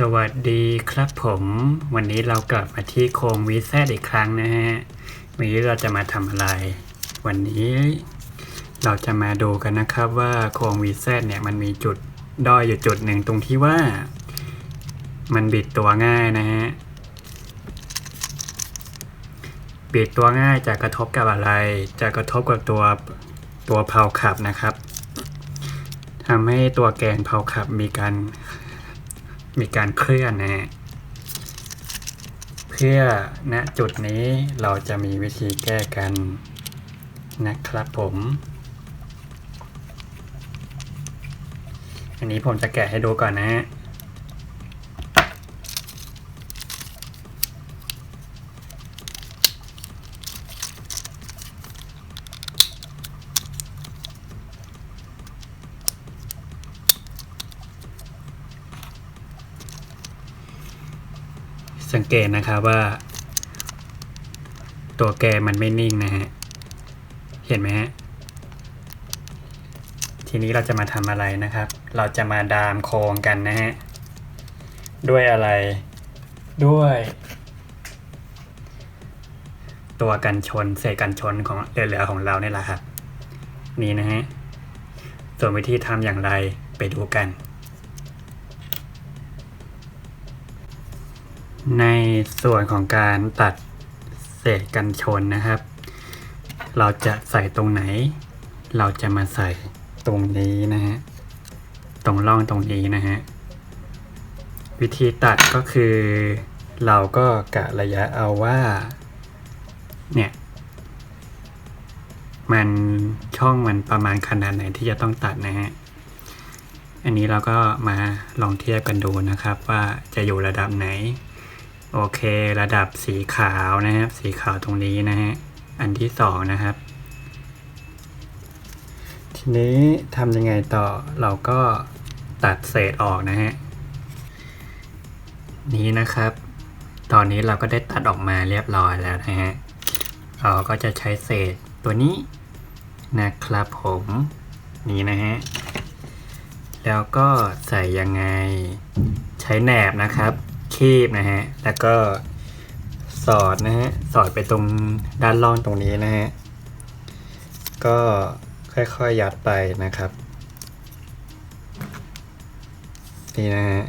สวัสดีครับผม วันนี้เรากลับมาที่โครงวีแซดอีกครั้งนะฮะ วันนี้เราจะมาทำอะไร วันนี้เราจะมาดูกันนะครับว่าโครงวีแซดเนี่ยมันมีจุดด้อยอยู่จุดหนึ่งตรงที่ว่า มันบิดตัวง่ายนะฮะ บิดตัวง่ายจะกระทบกับอะไร จะกระทบกับตัวตัวเพลาขับนะครับทำให้ตัวแกนเพลาขับมีการ มีการเคลื่อนนะฮะเพื่อณจุดนี้เราจะมีวิธีแก้กันนะครับผม อันนี้ผมจะแกะให้ดูก่อนนะฮะ สังเกตนะครับว่า ตัวแกมันไม่นิ่งนะฮะ เห็นไหมฮะ ทีนี้เราจะมาทำอะไรนะครับ เราจะมาดามโครงกันนะฮะ ด้วยอะไร ด้วย ตัวกันชนเศษกันชนของเหลือๆของเราเนี่ยแหละครับ นี่นะฮะ ส่วนวิธีทำอย่างไรไปดูกัน ในส่วนของการตัดเศษกันชนนะครับ เราจะใส่ตรงไหน เราจะมาใส่ตรงนี้นะฮะ ตรงร่องตรงนี้นะฮะ วิธีตัดก็คือ เราก็กะระยะเอาว่า เนี่ย มันช่องมันประมาณขนาดไหนที่จะต้องตัดนะฮะอันนี้เราก็มาลองเทียบกันดูนะครับว่าจะอยู่ระดับไหน โอเค ระดับสีขาวนะครับ สีขาวตรงนี้นะฮะ อันที่สองนะครับ ทีนี้ทำยังไงต่อ เราก็ตัดเศษออกนะฮะ นี้นะครับ ตอนนี้เราก็ได้ตัดออกมาเรียบร้อยแล้วนะฮะ เราก็จะใช้เศษตัวนี้นะครับผม นี่นะฮะ แล้วก็ใส่ยังไง ใช้แหนบนะครับ คีบนะฮะ แล้วก็สอดนะฮะ สอดไปตรงด้านล่างตรงนี้นะฮะ ก็ค่อยๆยัดไปนะครับ นี่นะฮะ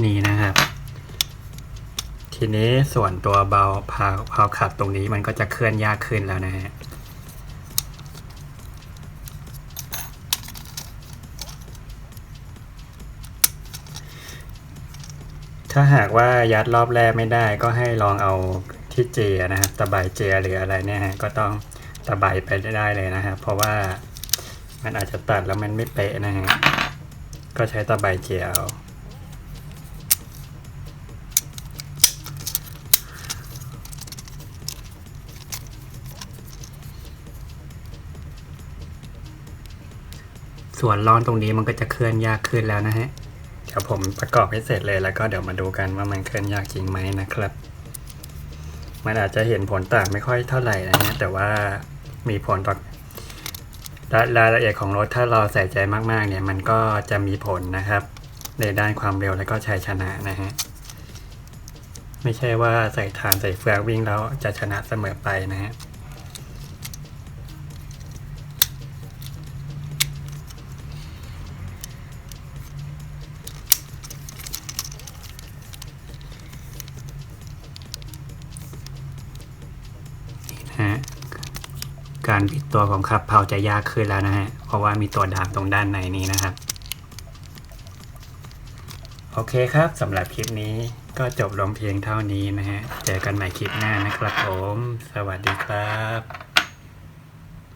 นี่นะครับ ทีนี้ส่วนตัวเบาพาวพาวขับตรงนี้มันก็จะเคลื่อนยากขึ้นแล้วนะฮะถ้าหากว่ายัดรอบแรกไม่ได้ก็ให้ลองเอาที่เจียนะครับตะไบเจียหรืออะไรเนี่ยฮะก็ต้องตะไบไปได้เลยนะครับ เพราะว่ามันอาจจะตัดแล้วมันไม่เป๊ะนะฮะก็ใช้ตะไบเจียเอา ส่วนร้อนตรงนี้มันก็จะเคลื่อนยากขึ้นแล้วนะฮะเดี๋ยวผมประกอบให้เสร็จเลยแล้วก็เดี๋ยวมาดูกันว่ามันเคลื่อนยากจริงไหมนะครับ มันอาจจะเห็นผลต่างไม่ค่อยเท่าไหร่นะฮะแต่ว่ามีผลต่อรารายละเอียดของรถถ้าเราใส่ใจมากๆ เนี่ยมันก็จะมีผลนะครับ ในด้านความเร็วและก็ชัยชนะนะฮะไม่ใช่ว่าใส่ฐานใส่เฟืองวิ่งแล้วจะชนะเสมอไปนะฮะ ฮะการปิดตัวของขับเพลาจะยากขึ้นแล้วนะฮะ เพราะว่ามีตัวดามตรงด้านในนี้นะครับ โอเคครับสำหรับคลิปนี้ก็จบลงเพียงเท่านี้นะฮะ เจอกันใหม่คลิปหน้านะครับผม สวัสดีครับ